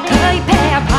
cœur hyper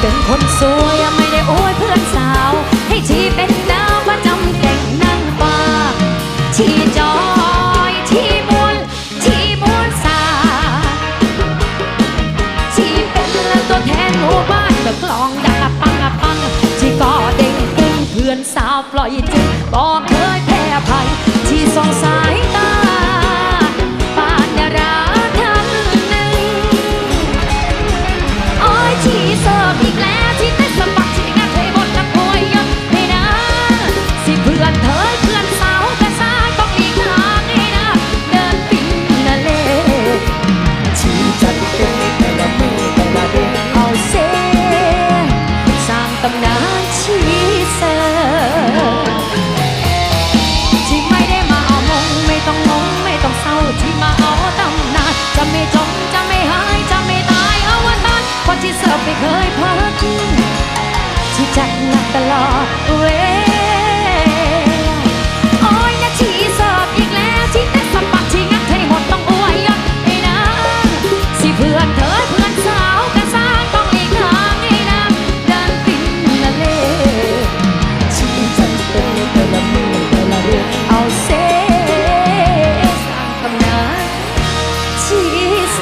เป็นคนสวยไม่ได้อวยเพื่อนสาว ให้ที่เป็นดาวประจำแต่งนั่งฟ้าที่จอยทีบุญทีบุญสาทีเป็นตัวแทนหมู่บ้านแบบกลองดังปังปังที่ก่อเด้งเพื่อนสาวปล่อยจึงบอกัดหนักตลอดเวลาโอยนะชีสอบอีกแลชีแต่สมัครชีงให้หมดต้องอวยยศนะสิเพื่อนเธอเพื่อนสาวกระซ่าต้องหลีกทางให้นเดินปินละเลชีจันเป็แต่ลมือและเเอาเซสร้างตำนานชีส